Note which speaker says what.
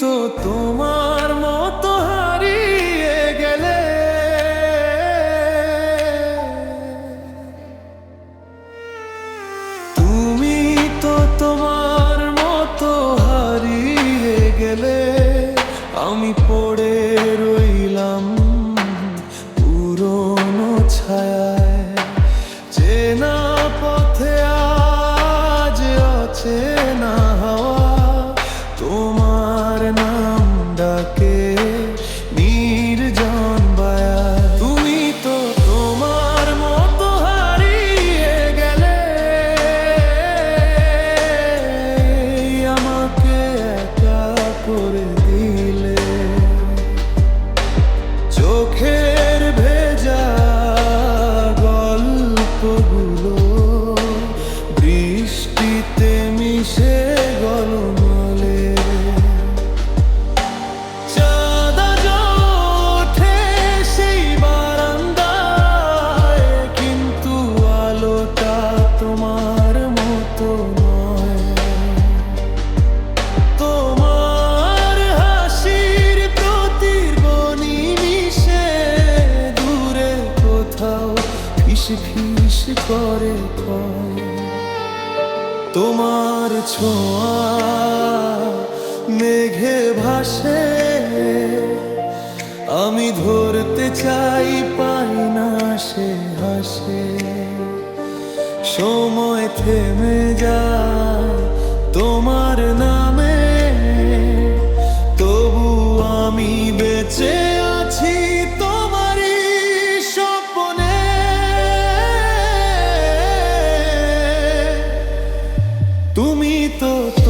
Speaker 1: তো তোমার মতো হারিয়ে গেলে। তুমি তো তোমার মতো হারিয়ে গেলে। আমি পড়ে রইলাম ফিস করে তোমার ছোঁয়া মেঘে ভাসে। আমি ধরতে চাই, পাই না সে হাসে। সময় থেমে যায়। Oh.